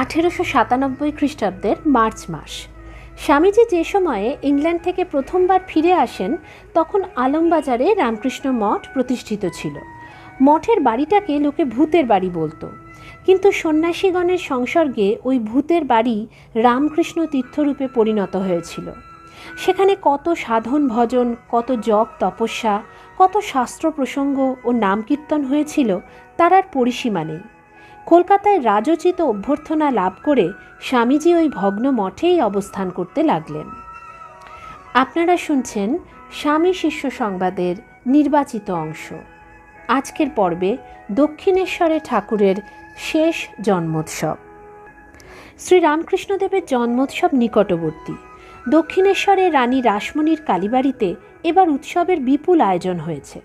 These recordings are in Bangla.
আঠেরোশো সাতানব্বই খ্রিস্টাব্দের মার্চ মাস। স্বামীজি যে সময়ে ইংল্যান্ড থেকে প্রথমবার ফিরে আসেন, তখন আলমবাজারে রামকৃষ্ণ মঠ প্রতিষ্ঠিত ছিল। মঠের বাড়িটাকে লোকে ভূতের বাড়ি বলতো। কিন্তু সন্ন্যাসীগণের সংসর্গে ওই ভূতের বাড়ি রামকৃষ্ণ তীর্থরূপে পরিণত হয়েছিল। সেখানে কত সাধন ভজন, কত জপ তপস্যা, কত শাস্ত্র প্রসঙ্গ ও নাম কীর্তন হয়েছিল, তার আর পরিসীমা নেই। কলকাতায় রাজোচিত অভ্যর্থনা লাভ করে স্বামীজি ওই ভগ্ন মঠেই অবস্থান করতে লাগলেন। আপনারা শুনছেন স্বামী শিষ্য সংবাদের নির্বাচিত অংশ। আজকের পর্বে দক্ষিণেশ্বরে ঠাকুরের শেষ জন্মোৎসব। শ্রী রামকৃষ্ণদেবের জন্মোৎসব নিকটবর্তী। দক্ষিণেশ্বরে রানী রাসমণির কালীবাড়িতে এবার উৎসবের বিপুল আয়োজন হয়েছে।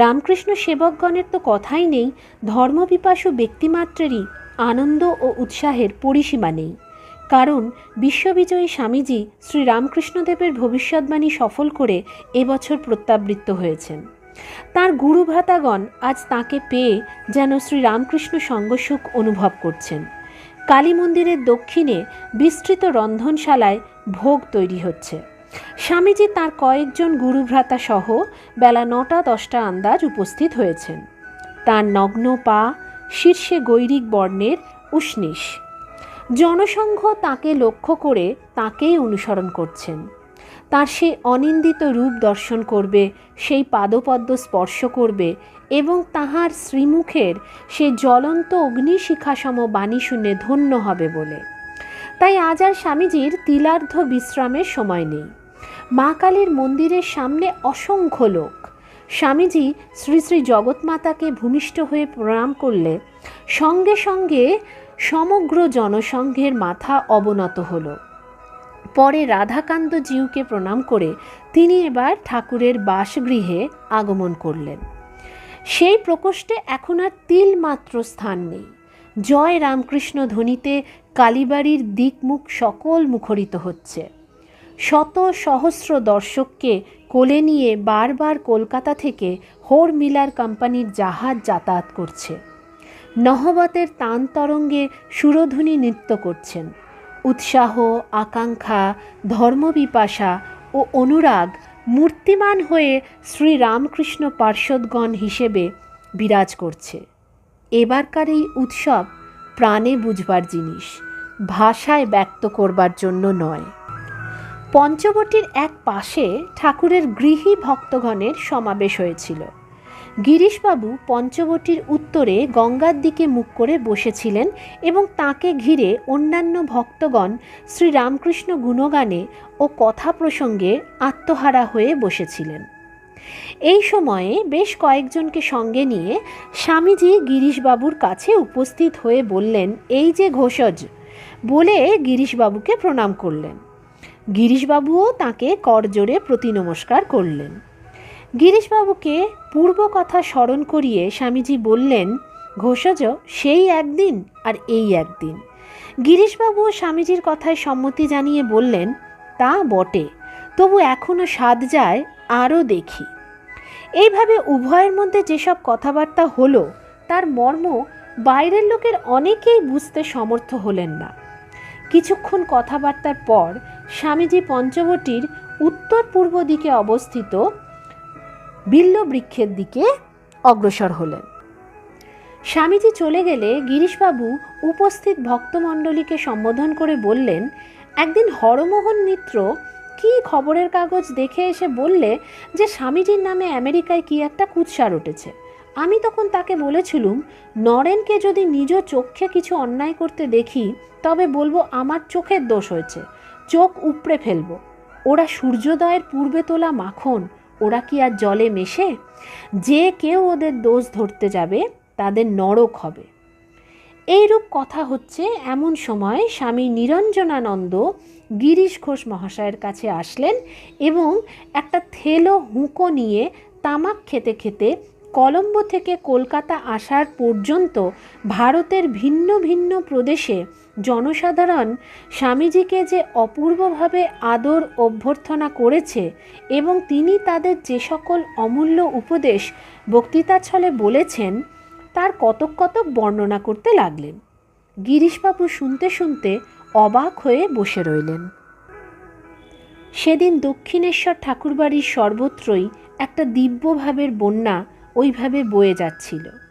রামকৃষ্ণ সেবকগণের তো কথাই নেই ধর্মপিপাসু ব্যক্তিমাত্রেরই আনন্দ ও উৎসাহের পরিসীমা নেই। কারণ বিশ্ববিজয়ী স্বামীজি শ্রী রামকৃষ্ণদেবের ভবিষ্যৎবাণী সফল করে এবছর প্রত্যাবৃত্ত হয়েছেন। তার গুরু ভ্রাতাগণ আজ তাকে পেয়ে যেন শ্রী রামকৃষ্ণ সঙ্গসুখ অনুভব করছেন। কালী মন্দিরের দক্ষিণে বিস্তৃত রন্ধনশালায় ভোগ তৈরি হচ্ছে। স্বামীজি তার কয়েকজন গুরুভ্রাতা সহ বেলা নটা দশটা আন্দাজ উপস্থিত হয়েছেন। তার নগ্ন পা, শীর্ষে গৈরিক বর্ণের উষ্ণিস জনসংঘ তাকে লক্ষ্য করে তাকেই অনুসরণ করছেন। তার সেই অনিন্দিত রূপ দর্শন করবে, সেই পাদপদ্ম স্পর্শ করবে এবং তাহার শ্রীমুখের সে জ্বলন্ত অগ্নিশিখাসম বাণী শুনে ধন্য হবে বলে। তাই আজ আর স্বামীজির তিলার্ধ বিশ্রামের সময় নেই। মা কালীর মন্দিরের সামনে অসংখ্য লোক। স্বামীজি শ্রী শ্রী জগৎমাতাকে ভূমিষ্ঠ হয়ে প্রণাম করলে সঙ্গে সঙ্গে সমগ্র জনসংঘের মাথা অবনত হলো। পরে রাধাকান্ত জিউকে প্রণাম করে তিনি এবার ঠাকুরের বাসগৃহে আগমন করলেন। সেই প্রকোষ্ঠে এখন আর তিল মাত্র স্থান নেই। জয় রামকৃষ্ণ ধ্বনিতে কালীবাড়ির দিকমুখ সকল মুখরিত হচ্ছে। শত সহস্র দর্শককে কোলে নিয়ে বারবার কলকাতা থেকে হোর মিলার কোম্পানির জাহাজ যাতায়াত করছে। নহবতের তান তরঙ্গে সুরধুনি নৃত্য করছেন। উৎসাহ, আকাঙ্ক্ষা, ধর্মবিপাশা ও অনুরাগ মূর্তিমান হয়ে শ্রী রামকৃষ্ণ পার্শ্বদগণ হিসেবে বিরাজ করছে। এবারকার এই উৎসব প্রাণে বুঝবার জিনিস, ভাষায় ব্যক্ত করবার জন্য নয়। পঞ্চবটির এক পাশে ঠাকুরের গৃহী ভক্তগণের সমাবেশ হয়েছিল। গিরিশবাবু পঞ্চবটির উত্তরে গঙ্গার দিকে মুখ করে বসেছিলেন এবং তাকে ঘিরে অন্যান্য ভক্তগণ শ্রীরামকৃষ্ণ গুণগানে ও কথা প্রসঙ্গে আত্মহারা হয়ে বসেছিলেন। এই সময়ে বেশ কয়েকজনকে সঙ্গে নিয়ে স্বামীজি গিরিশবাবুর কাছে উপস্থিত হয়ে বললেন, এই যে ঘোষজ, বলে গিরিশবাবুকে প্রণাম করলেন। গিরিশবাবুও তাকে করজোরে প্রতি নমস্কার করলেন। গিরিশবাবুকে পূর্ব কথা স্মরণ করিয়ে স্বামীজি বললেন, ঘোষজ, সেই একদিন আর এই একদিন। গিরিশবাবু স্বামীজির কথায় সম্মতি জানিয়ে বললেন, তা বটে, তবু এখনও স্বাদ যায়, আরও দেখি। এইভাবে উভয়ের মধ্যে যেসব কথাবার্তা হলো, তার মর্ম বাইরের লোকের অনেকেই বুঝতে সমর্থ হলেন না। কিছুক্ষণ কথাবার্তার পর স্বামীজি পঞ্চবটির উত্তর পূর্ব দিকে অবস্থিত বিল্ল বৃক্ষের দিকে অগ্রসর হলেন। স্বামীজি চলে গেলে গিরিশবাবু উপস্থিত ভক্তমণ্ডলীকে সম্বোধন করে বললেন, একদিন হরমোহন মিত্র কি খবরের কাগজ দেখে এসে বললে যে স্বামীজির নামে আমেরিকায় কি একটা কুৎসার উঠেছে আমি তখন তাকে বলেছিলুম, নরেনকে যদি নিজ চোখে কিছু অন্যায় করতে দেখি, তবে বলব আমার চোখের দোষ হয়েছে। চোখ উপড়ে ফেলব। ওরা সূর্যোদয়ের পূর্বে তোলা মাখন, ওরা কি আর জলে মেশে? যে কেউ ওদের দোষ ধরতে যাবে, তাদের নরক হবে। এইরূপ কথা হচ্ছে এমন সময় স্বামী নিরঞ্জনানন্দ গিরিশ ঘোষ মহাশয়ের কাছে আসলেন এবং একটা থেলো হুঁকো নিয়ে তামাক খেতে খেতে কলম্বো থেকে কলকাতা আসার পর্যন্ত ভারতের ভিন্ন ভিন্ন প্রদেশে জনসাধারণ স্বামীজিকে যে অপূর্বভাবে আদর অভ্যর্থনা করেছে এবং তিনি তাদের যে সকল অমূল্য উপদেশ বক্তৃতার ছলে বলেছেন, তার কতক কতক বর্ণনা করতে লাগলেন। গিরিশবাবু শুনতে শুনতে অবাক হয়ে বসে রইলেন। সেদিন দক্ষিণেশ্বর ঠাকুরবাড়ির সর্বত্রই একটা দিব্যভাবের বন্যা ওইভাবে বয়ে যাচ্ছিল।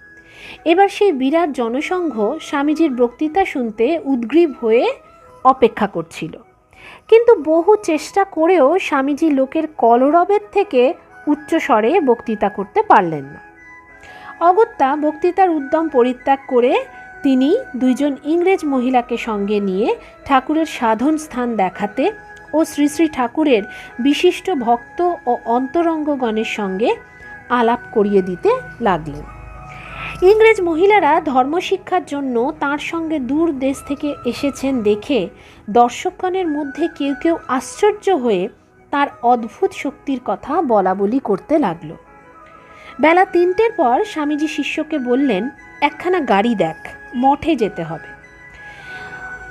এবার সেই বিরাট জনসংঘ স্বামীজির বক্তৃতা শুনতে উদ্গ্রীব হয়ে অপেক্ষা করছিল। কিন্তু বহু চেষ্টা করেও স্বামীজি লোকের কলরবের থেকে উচ্চস্বরে বক্তৃতা করতে পারলেন না। অগত্যা বক্তৃতার উদ্যম পরিত্যাগ করে তিনি দুইজন ইংরেজ মহিলাকে সঙ্গে নিয়ে ঠাকুরের সাধন স্থান দেখাতে ও শ্রী শ্রী ঠাকুরের বিশিষ্ট ভক্ত ও অন্তরঙ্গগণের সঙ্গে আলাপ করিয়ে দিতে লাগলেন। ইংরেজ মহিলারা ধর্মশিক্ষার জন্য তার সঙ্গে দূর দেশ থেকে এসেছেন দেখে দর্শকগণের মধ্যে কেউ কেউ আশ্চর্য হয়ে তার অদ্ভুত শক্তির কথা বলা বলি করতে লাগল। বেলা তিনটের পর স্বামীজি শিষ্যকে বললেন, একখানা গাড়ি দেখ, মঠে যেতে হবে।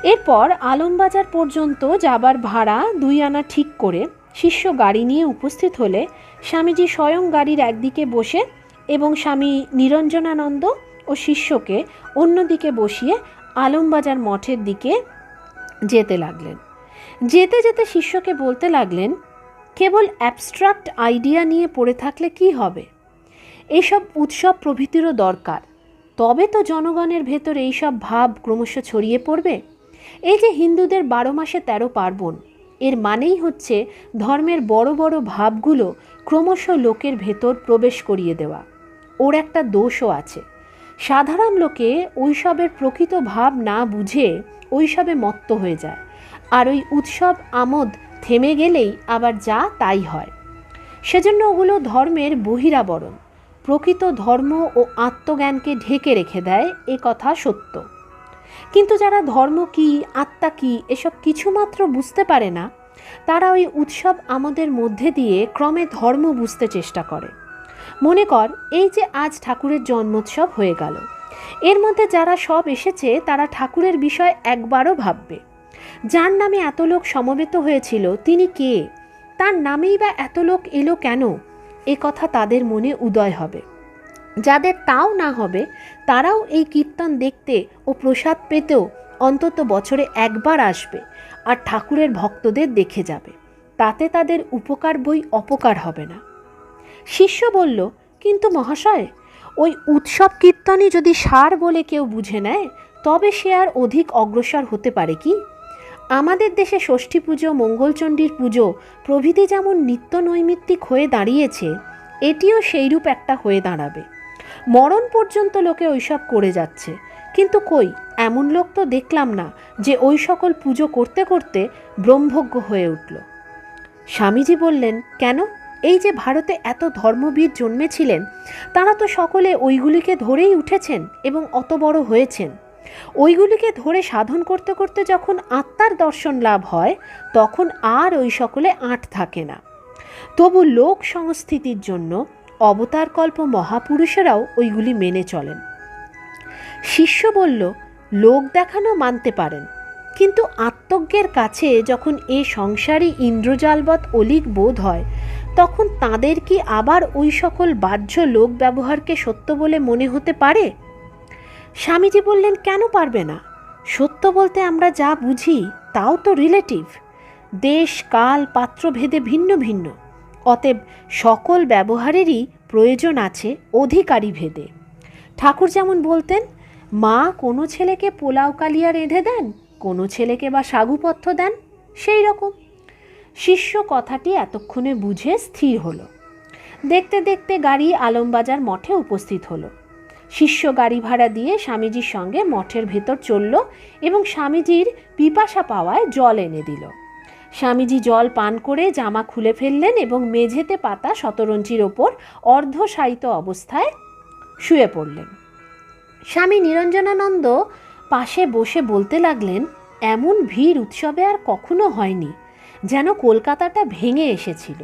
এরপর আলমবাজার পর্যন্ত যাবার ভাড়া দুই আনা ঠিক করে শিষ্য গাড়ি নিয়ে উপস্থিত হলে স্বামীজি স্বয়ং গাড়ির একদিকে বসে এবং স্বামী নিরঞ্জনানন্দ ও শিষ্যকে অন্যদিকে বসিয়ে আলমবাজার মঠের দিকে যেতে লাগলেন। যেতে যেতে শিষ্যকে বলতে লাগলেন, কেবল অ্যাবস্ট্রাক্ট আইডিয়া নিয়ে পড়ে থাকলে কি হবে? এইসব উৎসব প্রভৃতিরও দরকার। তবে তো জনগণের ভেতর এইসব ভাব ক্রমশ ছড়িয়ে পড়বে। এই যে হিন্দুদের বারো মাসে তেরো পার্বণ, এর মানেই হচ্ছে ধর্মের বড় বড় ভাবগুলো ক্রমশ লোকের ভেতর প্রবেশ করিয়ে দেওয়া। ওর একটা দোষও আছে। সাধারণ লোকে ওইসবের প্রকৃত ভাব না বুঝে ওইসবে মত্ত হয়ে যায়। আর ওই উৎসব আমোদ থেমে গেলেই আবার যা তাই হয়। সেজন্য ওগুলো ধর্মের বহিরাবরণ। প্রকৃত ধর্ম ও আত্মজ্ঞানকে ঢেকে রেখে দেয় এ কথা সত্য। কিন্তু যারা ধর্ম কি, আত্মা কি, এসব কিছুমাত্র বুঝতে পারে না, তারা ওই উৎসব আমাদের মধ্যে দিয়ে ক্রমে ধর্ম বুঝতে চেষ্টা করে। মনে কর, এই যে আজ ঠাকুরের জন্মোৎসব হয়ে গেল। এর মধ্যে যারা সব এসেছে, তারা ঠাকুরের বিষয় একবারও ভাববে। যার নামে এত লোক সমবেত হয়েছিল, তিনি কে? তার নামেই বা এত লোক এলো কেন? এ কথা তাদের মনে উদয় হবে। যাদের তাও না হবে, তারাও এই কীর্তন দেখতে ও প্রসাদ পেতেও অন্তত বছরে একবার আসবে আর ঠাকুরের ভক্তদের দেখে যাবে। তাতে তাদের উপকার বই অপকার হবে না। শিষ্য বলল, কিন্তু মহাশয়, ওই উৎসব কীর্তনই যদি সার বলে কেউ বুঝে নেয়, তবে সে আর অধিক অগ্রসর হতে পারে কি? আমাদের দেশে ষষ্ঠী পুজো, মঙ্গলচণ্ডীর পুজো প্রভৃতি যেমন নিত্য নৈমিত্তিক হয়ে দাঁড়িয়েছে, এটিও সেইরূপ একটা হয়ে দাঁড়াবে। মরণ পর্যন্ত লোকে ওইসব করে যাচ্ছে। কিন্তু কই, এমন লোক তো দেখলাম না যে ওই সকল পুজো করতে করতে ব্রহ্মজ্ঞ হয়ে উঠল। স্বামীজি বললেন, কেন? এই যে ভারতে এত ধর্মবীর জন্মেছিলেন, তারা তো সকলে ওইগুলিকে ধরেই উঠেছেন এবং অত বড় হয়েছেন। ওইগুলিকে ধরে সাধন করতে করতে যখন আত্মার দর্শন লাভ হয়, তখন আর ওই সকলে আঁট থাকে না। তবু লোক সংস্থিতির জন্য অবতারকল্প মহাপুরুষেরাও ওইগুলি মেনে চলেন। শিষ্য বলল, লোক দেখানো মানতে পারেন, কিন্তু আত্মজ্ঞের কাছে যখন এ সংসারী ইন্দ্রজালবৎ অলিক বোধ হয় তখন তাদের কি আবার ওই সকল বাহ্য লোক ব্যবহারকে সত্য বলে মনে হতে পারে? স্বামীজি বললেন, কেন পারবে না? সত্য বলতে আমরা যা বুঝি, তাও তো রিলেটিভ দেশ, কাল, পাত্রভেদে ভিন্ন ভিন্ন। অতএব সকল ব্যবহারেরই প্রয়োজন আছে অধিকারী ভেদে। ঠাকুর যেমন বলতেন, মা কোনো ছেলেকে পোলাও কালিয়া রেঁধে দেন, কোনো ছেলেকে বা সাগুপথ্য দেন, সেই রকম। শিষ্য কথাটি এতক্ষণে বুঝে স্থির হলো। দেখতে দেখতে গাড়ি আলমবাজার মঠে উপস্থিত হলো। শিষ্য গাড়ি ভাড়া দিয়ে স্বামীজির সঙ্গে মঠের ভেতর চলল এবং স্বামীজির পিপাসা পাওয়ায় জল এনে দিল। স্বামীজি জল পান করে জামা খুলে ফেললেন এবং মেঝেতে পাতা শতরঞ্চির ওপর অর্ধশায়িত অবস্থায় শুয়ে পড়লেন। স্বামী নিরঞ্জনানন্দ পাশে বসে বলতে লাগলেন, এমন ভিড় উৎসবে আর কখনো হয়নি। যেন কলকাতাটা ভেঙে এসেছিল।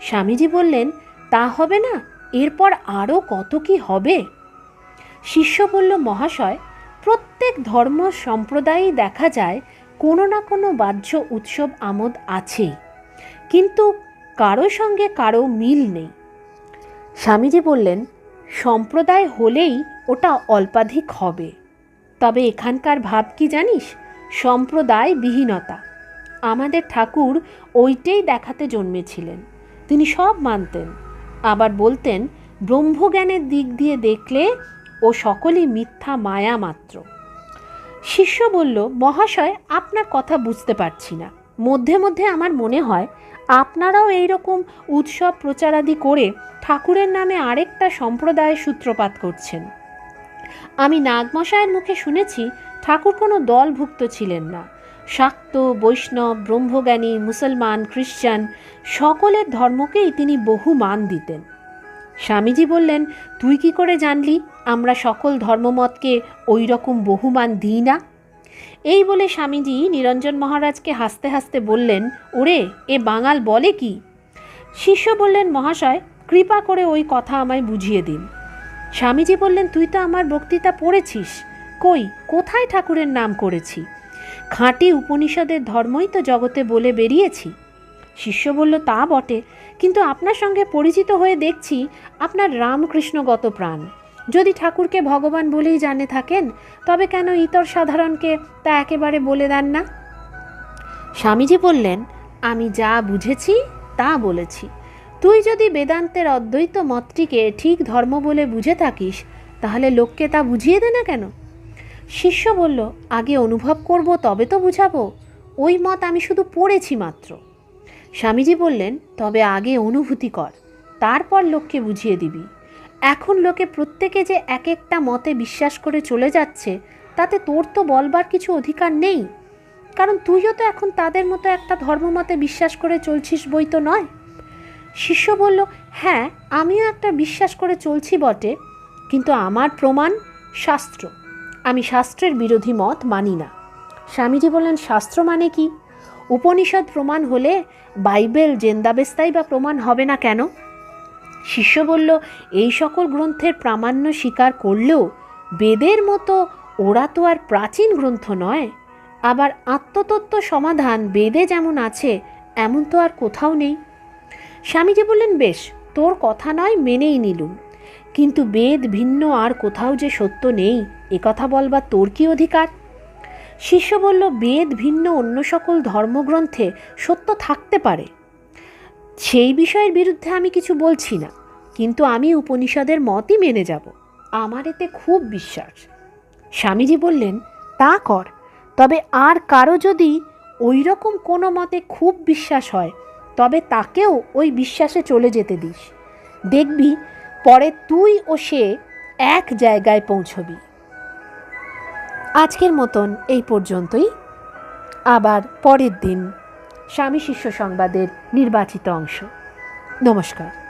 স্বামীজি বললেন, তা হবে না, এরপর আরও কত কি হবে? শিষ্য বলল, মহাশয়, প্রত্যেক ধর্ম সম্প্রদায়ই দেখা যায় কোনো না কোনো বাহ্য উৎসব আমোদ আছেই, কিন্তু কারও সঙ্গে কারও মিল নেই। স্বামীজি বললেন, সম্প্রদায় হলেই ওটা অল্পাধিক হবে। তবে এখানকার ভাব কি জানিস? সম্প্রদায় বিহীনতা। আমাদের ঠাকুর ওইটাই দেখাতে জন্মেছিলেন। তিনি সব মানতেন। আবার বলতেন, ব্রহ্মজ্ঞানের দিক দিয়ে দেখলে ও সকলই মিথ্যা, মায়া মাত্র। শিষ্য বলল, মহাশয়, আপনার কথা বুঝতে পারছি না। মধ্যে মধ্যে আমার মনে হয়, আপনারাও এই রকম উৎসব প্রচারাদি করে ঠাকুরের নামে আরেকটা সম্প্রদায়ের সূত্রপাত করছেন। আমি নাগমশায়ের মুখে শুনেছি, ঠাকুর কোনো দলভুক্ত ছিলেন না। শাক্ত, বৈষ্ণব, ব্রহ্মজ্ঞানী, মুসলমান খ্রিস্টান সকলের ধর্মকেই তিনি বহু মান দিতেন। স্বামীজি বললেন, তুই কি করে জানলি আমরা সকল ধর্মমতকে ওই রকম বহুমান দিই না? এই বলে স্বামীজি নিরঞ্জন মহারাজকে হাসতে হাসতে বললেন, ওরে, এ বাঙাল বলে কি? শিষ্য বললেন, মহাশয়, কৃপা করে ওই কথা আমায় বুঝিয়ে দিন। স্বামীজি বললেন, তুই তো আমার বক্তৃতা পড়েছিস। কই, কোথায় ঠাকুরের নাম করেছি? খাঁটি উপনিষদের ধর্মই তো জগতে বলে বেরিয়েছি। শিষ্য বলল, তা বটে। কিন্তু আপনার সঙ্গে পরিচিত হয়ে দেখছি আপনার রামকৃষ্ণগত প্রাণ। যদি ঠাকুরকে ভগবান বলেই জানে থাকেন, তবে কেন ইতর সাধারণকে তা একেবারে বলে দেন না? স্বামীজি বললেন, আমি যা বুঝেছি, তা বলেছি। তুই যদি বেদান্তের অদ্বৈত মতটিকে ঠিক ধর্ম বলে বুঝে থাকিস, তাহলে লোককে তা বুঝিয়ে দে না কেন? শিষ্য বলল, আগে অনুভব করব, তবে তো বুঝাবো। ওই মত আমি শুধু পড়েছি মাত্র। স্বামীজি বললেন, তবে আগে অনুভূতি কর, তারপর লোককে বুঝিয়ে দিবি। এখন লোকে প্রত্যেকে যে এক একটা মতে বিশ্বাস করে চলে যাচ্ছে, তাতে তোর তো বলবার কিছু অধিকার নেই। কারণ তুইও তো এখন তাদের মতো একটা ধর্মমতে বিশ্বাস করে চলছিস বই তো নয়। শিষ্য বলল হ্যাঁ আমিও একটা বিশ্বাস করে চলছি বটে, কিন্তু আমার প্রমাণ শাস্ত্র। আমি শাস্ত্রের বিরোধী মত মানি না। স্বামীজি বললেন, শাস্ত্র মানে কি? উপনিষদ প্রমাণ হলে বাইবেল জেন্দাবেস্তাই বা প্রমাণ হবে না কেন? শিষ্য বলল, এই সকল গ্রন্থের প্রামাণ্য স্বীকার করলেও বেদের মতো ওরা তো আর প্রাচীন গ্রন্থ নয়। আবার আত্মতত্ত্ব সমাধান বেদে যেমন আছে, এমন তো আর কোথাও নেই। স্বামীজি বললেন, বেশ, তোর কথা নয়, মেনেই নিলুম। কিন্তু বেদ ভিন্ন আর কোথাও যে সত্য নেই কথা বলবার তোর কি অধিকার? শিষ্য বলল, বেদ ভিন্ন অন্য সকল ধর্মগ্রন্থে সত্য থাকতে পারে। সেই বিষয়ের বিরুদ্ধে আমি কিছু বলছি না, কিন্তু আমি উপনিষদের মতই মেনে যাব। আমার এতে খুব বিশ্বাস। স্বামীজি বললেন, তা কর, তবে আর কারও যদি ওই রকম কোনো মতে খুব বিশ্বাস হয়, তবে তাকেও ওই বিশ্বাসে চলে যেতে দিস। দেখবি পরে তুই ও সে এক জায়গায় পৌঁছবি। আজকের মতন এই পর্যন্তই। আবার পরের দিন স্বামী শিষ্য সংবাদের নির্বাচিত অংশ। নমস্কার।